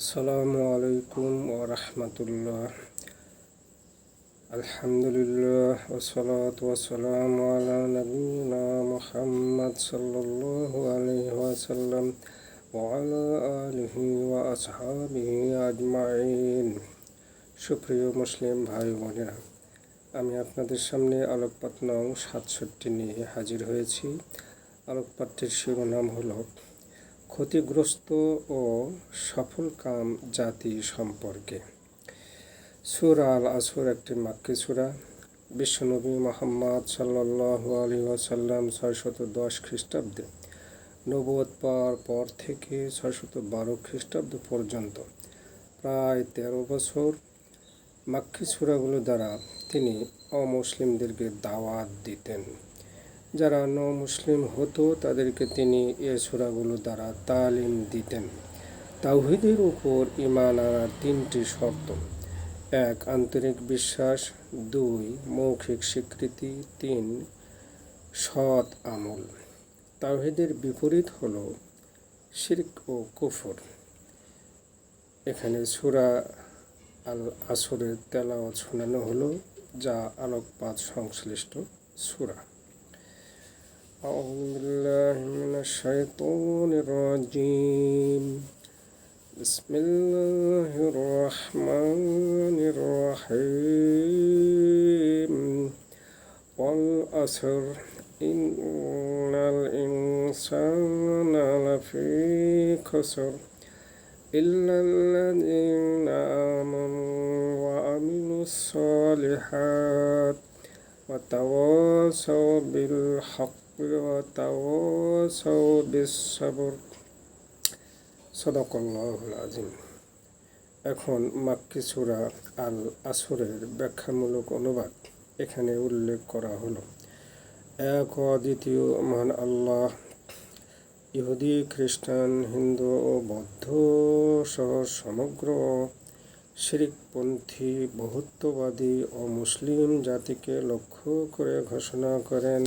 আসসালামু আলাইকুম ও রহমতুল্লাহ। আলহামদুলিল্লাহ ওসলাত ওসালাম আলা নবীনা মুহাম্মদ সাল্লাল্লাহু আলাইহি ওয়াসাল্লাম ওয়ালা আলিহি ওয়া আসহাবিহি আজমাইন। সুপ্রিয় মুসলিম ভাই বোনেরা, আমি আপনাদের সামনে আলোকপাত নং সাতষট্টি নিয়ে হাজির হয়েছি। আলোকপাতটির শিরোনাম হলো ক্ষতিগ্রস্ত ও সফলকাম জাতি সম্পর্কে। সুর আল আসুর একটি মাক্কি সুরা। বিশ্বনবী মোহাম্মদ সাল্লাহ আলী ওয়াসাল্লাম ছয়শত দশ খ্রিস্টাব্দে। নবদ পাওয়ার পর থেকে ছয়শত বারো খ্রিস্টাব্দ পর্যন্ত। প্রায় তেরো বছর মাক্কি সুরাগুলো দ্বারা তিনি অমুসলিমদেরকে দাওয়াত দিতেন। যারা ন মুসলিম হতো, তাদেরকে তিনি এ সুরাগুলো দ্বারা তালিম দিতেন। তাওহিদের উপর ইমান আনার তিনটি শর্ত। এক, আন্তরিক বিশ্বাস। দুই, মৌখিক স্বীকৃতি। তিন, সৎ আমল। তাওহিদের বিপরীত হল শির্ক ও কুফর। এখানে সুরা আল আসরের তেলাওয়াত শোনানো হলো, যা আলোকপাত সংশ্লিষ্ট সুরা। أعوذ بالله من الشيطان الرجيم. بسم الله الرحمن الرحيم. والأسر إن الإنسان لفي خسر إلا الذين آمنوا وعملوا الصالحات وتواصوا بالحق وتواصوا بالصبر সদকল্লাহুল আজিম এখন মাক্কি সুরা আল আসরের ব্যাখ্যামূলক অনুবাদ এখানে উল্লেখ করা হলো এক অদ্বিতীয় মহান আল্লাহ ইহুদি খ্রিস্টান হিন্দু ও বৌদ্ধ সহ সমগ্র শিরিকপন্থী বহুত্ববাদী ও মুসলিম জাতিকে লক্ষ্য করে ঘোষণা করেন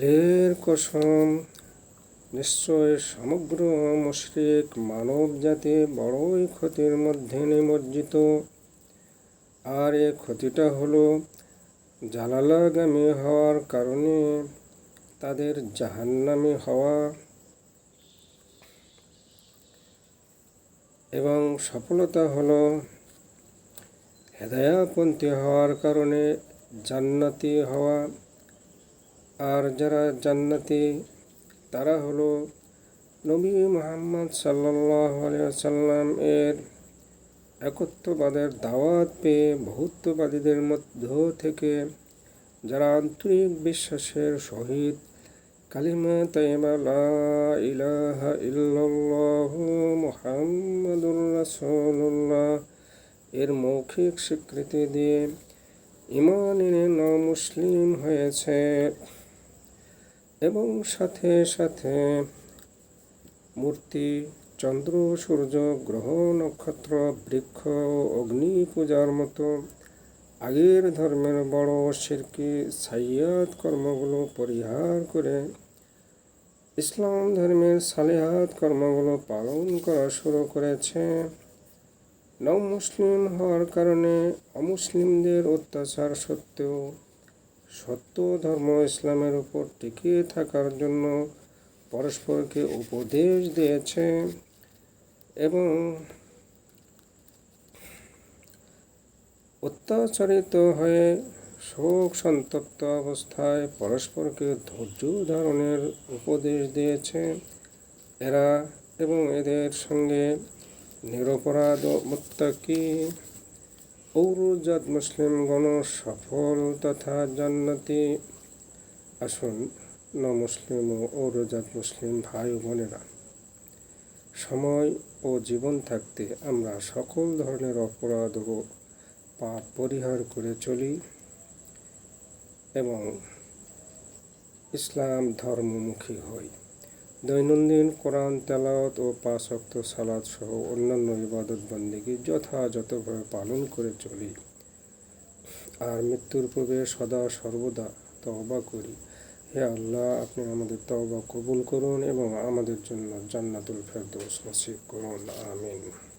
কালের কসম, নিশ্চয় সমগ্র মুশরিক মানব জাতি বড়ই ক্ষতির মধ্যে নিমজ্জিত। আর এ ক্ষতিটা হলো জালালাগামী হওয়ার কারণে তাদের জাহান্নামী হওয়া। এবং সফলতা হলো হেদায়াপন্থী হওয়ার কারণে জান্নাতি হওয়া। আর যারা জান্নাতি, তারা হলো নবী মোহাম্মদ সাল্লাহ এর একত্ববাদের দাওয়াত পেয়ে বহুত্ববাদীদের মধ্য থেকে যারা আন্তরিক বিশ্বাসের সহিত কালিমা তাইমা ইলাহা ইল্লাল্লাহ এর মৌখিক স্বীকৃতি দিয়ে ইমান এনে মুসলিম হয়েছে। এবং সাথে সাথে মূর্তি, চন্দ্র, সূর্য, গ্রহ, নক্ষত্র, বৃক্ষ, অগ্নি, পূজার মতো আগের ধর্মের বড় শিরকি সাইয়াদ কর্মগুলো পরিহার করে ইসলাম ধর্মের সালেহাত কর্মগুলো পালন করা শুরু করেছে। নৌ মুসলিম হওয়ার কারণে অমুসলিমদের অত্যাচার সত্ত্বেও সত্য ধর্ম ইসলামের উপর টিকিয়ে থাকার জন্য পরস্পরকে উপদেশ দিয়েছে এবং অত্যাচারিত হয়ে শোক সন্তপ্ত অবস্থায় পরস্পরকে ধৈর্য ধারণের উপদেশ দিয়েছে এরা এবং এদের সঙ্গে নিরপরাধ মুত্তাকি ঔরজাত মুসলিমগণ সফল তথা জান্নাতি। আসুন ন মুসলিম ও ঔরজাত মুসলিম ভাই বোনেরা, সময় ও জীবন থাকতে আমরা সকল ধরনের অপরাধ ও পাপ পরিহার করে চলি এবং ইসলাম ধর্মমুখী হই। দৈনন্দিন কোরআন তেলাওয়াত ও পাঁচ শক্ত সালাদ সহ অন্যান্য ইবাদত বন্দীকে যথাযথভাবে পালন করে চলি। আর মৃত্যুর পূর্বে সদা সর্বদা তবা করি। হে আল্লাহ, আপনি আমাদের তওবা কবুল করুন এবং আমাদের জন্য জান্নাতুল ফেরদৌস নসিব করুন। আমিন।